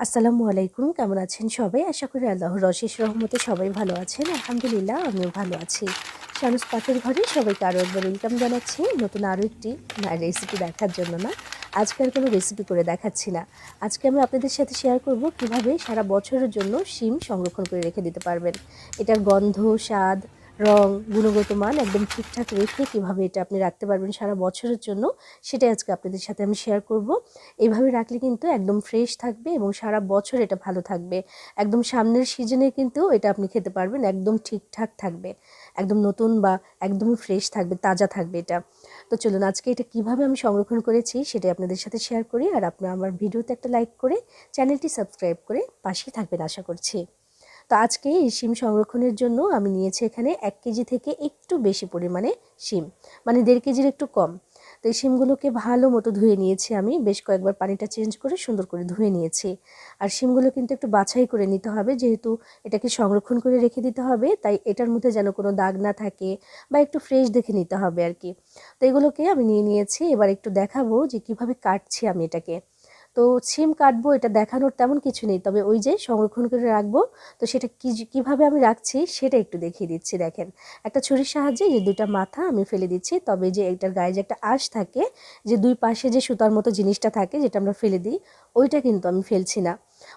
আসসালামু আলাইকুম, কেমন আছেন সবাই? আশা করি আল্লাহর রশেষ রহমতে সবাই ভালো আছেন। আলহামদুলিল্লাহ, আমিও ভালো আছি। শানুস পাতের ঘরে সবাইকে আরও একবার ওয়েলকাম জানাচ্ছি। নতুন আরও একটি রেসিপি দেখার জন্য না, আজকে আর কোনো রেসিপি করে দেখাচ্ছি না। আজকে আমি আপনাদের সাথে শেয়ার করব কীভাবে সারা বছরের জন্য শিম সংরক্ষণ করে রেখে দিতে পারবেন। এটার গন্ধ, স্বাদ রং, গুণগত মান একদম ঠিকঠাক রেখে কীভাবে এটা আপনি রাখতে পারবেন সারা বছরের জন্য, সেটাই আজকে আপনাদের সাথে আমি শেয়ার করব। এইভাবে রাখলে কিন্তু একদম ফ্রেশ থাকবে এবং সারা বছর এটা ভালো থাকবে। একদম সামনের সিজনে কিন্তু এটা আপনি খেতে পারবেন, একদম ঠিকঠাক থাকবে। একদম নতুন বা একদমই ফ্রেশ থাকবে, তাজা থাকবে এটা। তো চলুন আজকে এটা কীভাবে আমি সংরক্ষণ করেছি সেটাই আপনাদের সাথে শেয়ার করি। আর আপনারা আমার ভিডিওতে একটা লাইক করে চ্যানেলটি সাবস্ক্রাইব করে পাশেই থাকবেন, আশা করছি। তো আজকে এই শিম সংরক্ষণের জন্য আমি নিয়েছি এখানে এক কেজি থেকে একটু বেশি পরিমাণে শিম মানে দেড় কেজির একটু কম। তো এই শিমগুলোকে ভালো মতো ধুয়ে নিয়েছি আমি, বেশ কয়েকবার পানিটা চেঞ্জ করে সুন্দর করে ধুয়ে নিয়েছি। আর শিমগুলো কিন্তু একটু বাছাই করে নিতে হবে, যেহেতু এটাকে সংরক্ষণ করে রেখে দিতে হবে, তাই এটার মধ্যে যেন কোনো দাগ না থাকে বা একটু ফ্রেশ দেখে নিতে হবে আর কি। তো এগুলোকে আমি নিয়ে নিয়েছি, এবার একটু দেখাবো যে কীভাবে কাটছি আমি এটাকে। তো সিম কাটবো, এটা দেখানোর তেমন কিছু নেই। তবে ওই যে সংরক্ষণ করে রাখব, তো সেটা কী কীভাবে আমি রাখছি সেটা একটু দেখিয়ে দিচ্ছি, দেখেন। একটা ছুরির সাহায্যে যে দুইটা মাথা আমি ফেলে দিচ্ছি, তবে যে এটার গায়ে যে একটা আঁশ থাকে, যে দুই পাশে যে সুতার মতো জিনিসটা থাকে, যেটা আমরা ফেলে দিই, ওইটা কিন্তু আমি ফেলছি না।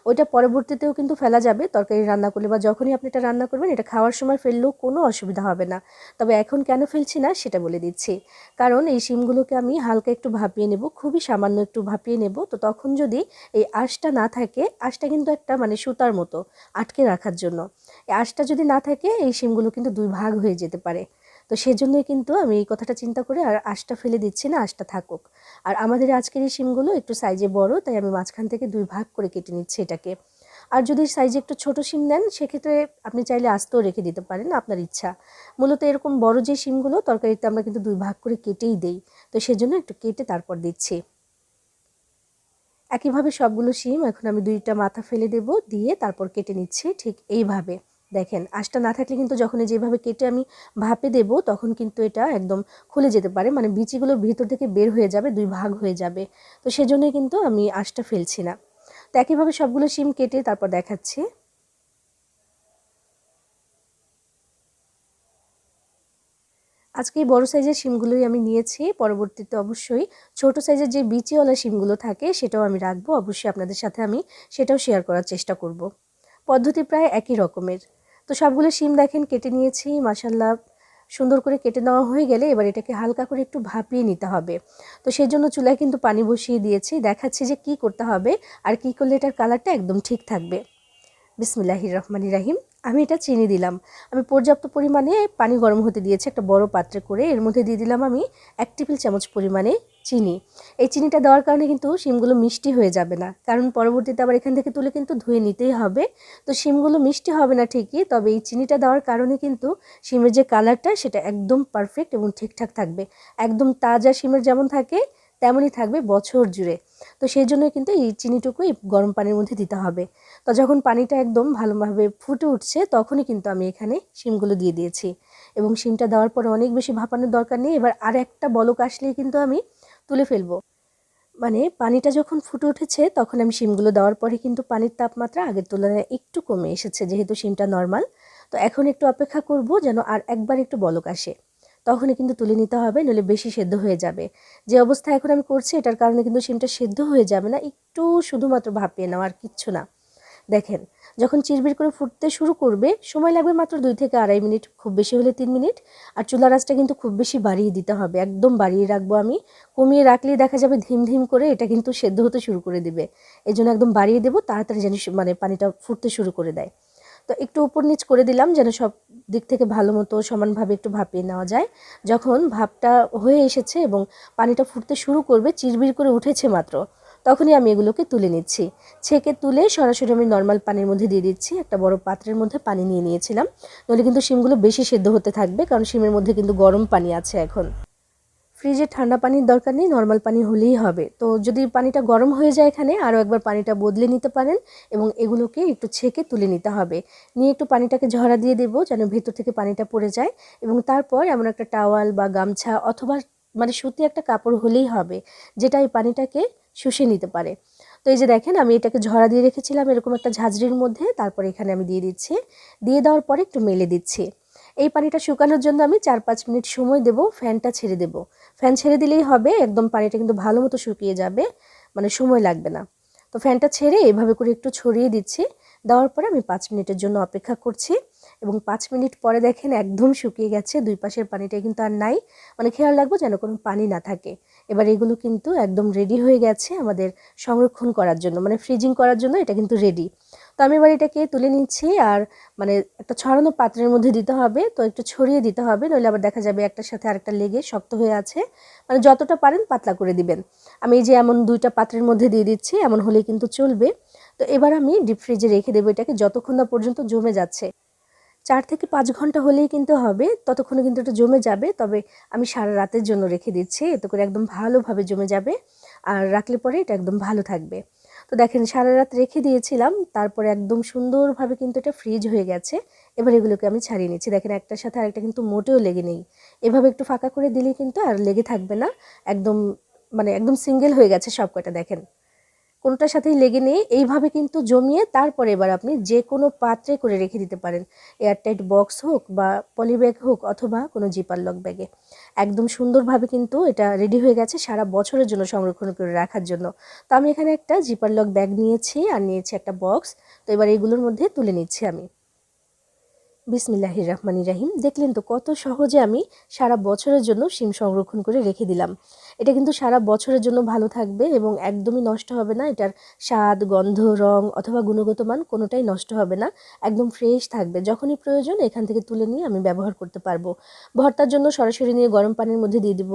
ওইটা পরবর্তীতেও কিন্তু ফেলা যাবে, তরকারি রান্না করলে বা যখনই আপনি এটা রান্না করবেন, এটা খাওয়ার সময় ফেললেও কোনো অসুবিধা হবে না। তবে এখন কেন ফেলছি না সেটা বলে দিচ্ছি। কারণ এই শিমগুলোকে আমি হালকা একটু ভাপিয়ে নেব, খুবই সামান্য একটু ভাপিয়ে নেব। তো তখন যদি এই আঁশটা না থাকে, আঁশটা কিন্তু একটা মানে সুতার মতো আটকে রাখার জন্য। এই আঁশটা যদি না থাকে, এই শিমগুলো কিন্তু দুই ভাগ হয়ে যেতে পারে। তো সেজন্যই কিন্তু আমি এই কথাটা চিন্তা করে আর আঁশটা ফেলে দিচ্ছি না, আঁশটা থাকুক। আর আমাদের আজকের এই শিমগুলো একটু সাইজে বড়, তাই আমি মাঝখান থেকে দুই ভাগ করে কেটে নিচ্ছি এটাকে। আর যদি সাইজে একটু ছোট শিম নেন সেক্ষেত্রে আপনি চাইলে আস্তেও রেখে দিতে পারেন আপনার ইচ্ছা। মূলত এরকম বড় যে শিমগুলো, তরকারিতে আমরা কিন্তু দুই ভাগ করে কেটেই দেই। তো সেজন্য একটু কেটে তারপর দিচ্ছি। একইভাবে সবগুলো শিম এখন আমি দুইটা মাথা ফেলে দেব, দিয়ে তারপর কেটে নিচ্ছি ঠিক এইভাবে। দেখেন, আঁশটা না থাকলে কিন্তু যখন যেভাবে কেটে আমি ভাপে দেব, তখন কিন্তু এটা একদম খুলে যেতে পারে। মানে বিচিগুলো ভিতর থেকে বের হয়ে যাবে, দুই ভাগ হয়ে যাবে। তো সেজন্যই কিন্তু আমি আঁশটা ফেলছি না। তো একইভাবে সবগুলো শিম কেটে তারপর দেখাচ্ছি। আজকে এই বড় সাইজের শিমগুলোই আমি নিয়েছি। পরবর্তীতে অবশ্যই ছোট সাইজের যে বিচিওয়ালা শিমগুলো থাকে, সেটাও আমি রাখব। অবশ্যই আপনাদের সাথে আমি সেটাও শেয়ার করার চেষ্টা করব। পদ্ধতি প্রায় একই রকমের। তো সবগুলো শিম দেখেন, কেটে নিয়েছি মাসাল্লাহ সুন্দর করে কেটে নেওয়া হয়ে গেলে এবার এটাকে হালকা করে একটু ভাপিয়ে নিতে হবে। তো সেই জন্য চুলায় কিন্তু পানি বসিয়ে দিয়েছি, দেখাচ্ছি যে কি করতে হবে আর কি করলে এটার কালারটা একদম ঠিক থাকবে। বিসমিল্লাহির রহমানির রাহিম। আমি এটা চিনি দিলাম। আমি পর্যাপ্ত পরিমাণে পানি গরম হতে দিয়েছি একটা বড় পাত্রে করে। এর মধ্যে দিয়ে দিলাম আমি এক টেবিল চামচ পরিমাণে চিনি। এই চিনিটা দেওয়ার কারণে কিন্তু শিমগুলো মিষ্টি হয়ে যাবে না। কারণ পরবর্তীতে আবার এখান থেকে তুলে কিন্তু ধুয়ে নিতেই হবে। তো শিমগুলো মিষ্টি হবে না ঠিকই, তবে এই চিনিটা দেওয়ার কারণে কিন্তু শিমের যে কালারটা, সেটা একদম পারফেক্ট এবং ঠিকঠাক থাকবে। একদম তাজা শিমের যেমন থাকে, তেমনই থাকবে বছর জুড়ে। তো সেই জন্য কিন্তু এই চিনিটুকুই গরম পানির মধ্যে দিতে হবে। তো যখন পানিটা একদম ভালোভাবে ফুটে উঠছে, তখনই কিন্তু আমি এখানে শিমগুলো দিয়ে দিয়েছি। এবং শিমটা দেওয়ার পরে অনেক বেশি ভাপানোর দরকার নেই। এবার আর একটা বলক আসলেই কিন্তু আমি তুলে ফেলব। মানে পানিটা যখন ফুটে উঠেছে, তখন আমি শিমগুলো দেওয়ার পরে কিন্তু পানির তাপমাত্রা আগের তুলনায় একটু কমে এসেছে, যেহেতু শিমটা নর্মাল। তো এখন একটু অপেক্ষা করব যেন আর একবার একটু বলক আসে। তখনই কিন্তু তুলে নিতে হবে, নইলে বেশি সেদ্ধ হয়ে যাবে। যে অবস্থা এখন আমি করছি, এটার কারণে কিন্তু শিমটা সেদ্ধ হয়ে যাবে না। একটু শুধুমাত্র ভাপিয়ে নেওয়া আর কিচ্ছু না। দেখেন যখন চিরবির করে ফুটতে শুরু করবে, সময় লাগবে মাত্র দুই থেকে আড়াই মিনিট, খুব বেশি হলে তিন মিনিট। আর চুলা রাসটা কিন্তু খুব বেশি বাড়িয়ে দিতে হবে, একদম বাড়িয়ে রাখব আমি। কমিয়ে রাখলেই দেখা যাবে ধিম ধিম করে এটা কিন্তু সেদ্ধ হতে শুরু করে দেবে। এই জন্য একদম বাড়িয়ে দেবো, তাড়াতাড়ি যেন মানে পানিটা ফুটতে শুরু করে দেয়। তো একটু উপর নিচ করে দিলাম যেন সব দিক থেকে ভালো মতো সমানভাবে একটু ভাপিয়ে নেওয়া যায়। যখন ভাপটা হয়ে এসেছে এবং পানিটা ফুটতে শুরু করবে, চিরবির করে উঠেছে মাত্র তখনই আমি এগুলোকে তুলে নিচ্ছি। ছেঁকে তুলে সরাসরি আমি নর্মাল পানির মধ্যে দিয়ে দিচ্ছি। একটা বড় পাত্রের মধ্যে পানি নিয়ে নিয়েছিলাম। নইলে কিন্তু শিমগুলো বেশি সেদ্ধ হতে থাকবে, কারণ শিমের মধ্যে কিন্তু গরম পানি আছে এখন। ফ্রিজে ঠান্ডা পানির দরকার নেই নর্মাল পানি হলেই হবে। তো যদি পানিটা গরম হয়ে যায় এখানে আরও একবার পানিটা বদলে নিতে পারেন এবং এগুলোকে একটু ছেঁকে তুলে নিতে হবে। নিয়ে একটু পানিটাকে ঝরা দিয়ে দেবো যেন ভেতর থেকে পানিটা পড়ে যায় এবং তারপর এমন একটা টাওয়াল বা গামছা অথবা মানে সুতি একটা কাপড় হলেই হবে, যেটা এই পানিটাকে শুষে নিতে পারে। তো এই যে দেখেন, আমি এটাকে ঝরা দিয়ে রেখেছিলাম এরকম একটা ঝাঁঝরির মধ্যে, তারপর এখানে আমি দিয়ে দিচ্ছি। দিয়ে দেওয়ার পরে একটু মেলে দিচ্ছি। এই পানিটা শুকানোর জন্য আমি চার পাঁচ মিনিট সময় দেব, ফ্যানটা ছেড়ে দেব। ফ্যান ছেড়ে দিলেই হবে, একদম পানিটা কিন্তু ভালো মতো শুকিয়ে যাবে মানে সময় লাগবে না। তো ফ্যানটা ছেড়ে এভাবে করে একটু ছড়িয়ে দিচ্ছি। দেওয়ার পরে আমি পাঁচ মিনিটের জন্য অপেক্ষা করছি। এবং পাঁচ মিনিট পরে দেখেন একদম শুকিয়ে গেছে, দুই পাশের পানিটা কিন্তু আর নাই। মানে খেয়াল রাখব যেন কোনো পানি না থাকে। এবার এগুলো কিন্তু একদম রেডি হয়ে গেছে আমাদের সংরক্ষণ করার জন্য মানে ফ্রিজিং করার জন্য এটা কিন্তু রেডি তো আমি এবার এটাকে তুলে নিচ্ছি আর মানে একটা ছড়ানো পাত্রের মধ্যে দিতে হবে, তো একটু ছড়িয়ে দিতে হবে, নইলে আবার দেখা যাবে একটার সাথে আরেকটা লেগে শক্ত হয়ে আছে। মানে যতটা পারেন পাতলা করে দিবেন। আমি এই যে এমন দুইটা পাত্রের মধ্যে দিয়ে দিচ্ছি, এমন হলে কিন্তু চলবে। তো এবার আমি ডিপ ফ্রিজে রেখে দেবো এটাকে যতক্ষণ না পর্যন্ত জমে যাচ্ছে। চার থেকে পাঁচ ঘণ্টা হলেই কিন্তু হবে, ততক্ষণে কিন্তু এটা জমে যাবে। তবে আমি সারা রাতের জন্য রেখে দিচ্ছি, এতে করে একদম ভালোভাবে জমে যাবে আর রাখলে পরে এটা একদম ভালো থাকবে। তো দেখেন, সারা রাত রেখে দিয়েছিলাম, তারপরে একদম সুন্দরভাবে কিন্তু এটা ফ্রিজ হয়ে গেছে। এবার এগুলোকে আমি ছাড়িয়ে নিচ্ছি। দেখেন, একটার সাথে আরেকটা কিন্তু মোটেও লেগে নেই। এভাবে একটু ফাঁকা করে দিলেই কিন্তু আর লেগে থাকবে না। একদম মানে একদম সিঙ্গেল হয়ে গেছে সব কটা দেখেন। কোনোটার সাথেই লেগে নেই, এইভাবে কিন্তু জমিয়ে তারপরে এবার আপনি যে কোনো পাত্রে করে রেখে দিতে পারেন। এয়ারটাইট বক্স হোক বা পলিব্যাগ হোক অথবা কোনো জিপার লক ব্যাগে। একদম সুন্দরভাবে কিন্তু এটা রেডি হয়ে গেছে সারা বছরের জন্য সংরক্ষণ করে রাখার জন্য। তো আমি এখানে একটা জিপার লক ব্যাগ নিয়েছি আর নিয়েছি একটা বক্স। তো এবার এগুলোর মধ্যে তুলে নিচ্ছি আমি। বিসমিল্লাহির রহমানি রাহিম। দেখলেন তো কত সহজে আমি সারা বছরের জন্য সিম সংরক্ষণ করে রেখে দিলাম। এটা কিন্তু সারা বছরের জন্য ভালো থাকবে এবং একদমই নষ্ট হবে না। এটার স্বাদ, গন্ধ, রং অথবা গুণগত মান কোনোটাই নষ্ট হবে না। একদম ফ্রেশ থাকবে। যখনই প্রয়োজন এখান থেকে তুলে নিয়ে আমি ব্যবহার করতে পারব। ভর্তার জন্য সরাসরি নিয়ে গরম পানির মধ্যে দিয়ে দিব।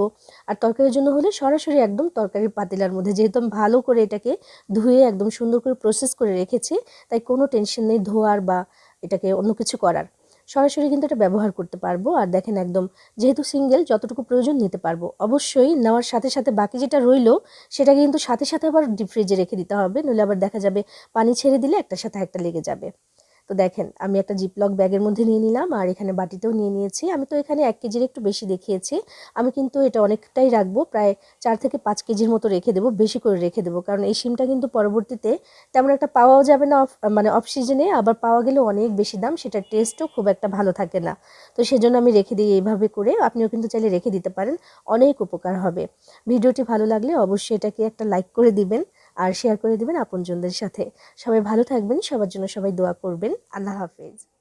আর তরকারির জন্য হলে সরাসরি একদম তরকারির পাতিলার মধ্যে। যেহেতু আমি ভালো করে এটাকে ধুয়ে একদম সুন্দর করে প্রসেস করে রেখেছি, তাই কোনো টেনশন নেই ধোয়ার বা এটাকে অন্য কিছু করার। সরাসরি কিন্তু এটা ব্যবহার করতে পারব। আর দেখেন একদম যেহেতু সিঙ্গেল যতটুকু প্রয়োজন নিতে পারব। অবশ্যই নেওয়ার সাথে সাথে বাকি যেটা রইল সেটাকে কিন্তু সাথে সাথে আবার ডিপ ফ্রিজে রেখে দিতে হবে। নইলে আবার দেখা যাবে পানি ছেড়ে দিলে একটার সাথে একটা লেগে যাবে। তো দেখেন, আমি একটা জিপলক ব্যাগের মধ্যে নিয়ে নিলাম আর এখানে বাটিতেও নিয়ে নিয়েছি। আমি তো এখানে এক কেজির একটু বেশি দেখিয়েছি। আমি কিন্তু এটা অনেকটাই রাখব, প্রায় চার থেকে পাঁচ কেজির মতো রেখে দেবো, বেশি করে রেখে দেবো। কারণ এই সিমটা কিন্তু পরবর্তীতে তেমন একটা পাওয়াও যাবে না, অফ মানে অফ সিজনে আবার পাওয়া গেলে অনেক বেশি দাম সেটার টেস্টও খুব একটা ভালো থাকে না। তো সেজন্য আমি রেখে দিই এইভাবে করে, আপনিও কিন্তু চাইলে রেখে দিতে পারেন, অনেক উপকার হবে। ভিডিওটি ভালো লাগলে অবশ্যই এটাকে একটা লাইক করে দিবেন। আর শেয়ার করে দেবেন আপনজনদের সাথে। সবাই ভালো থাকবেন, সবার জন্য সবাই দোয়া করবেন। আল্লাহ হাফেজ।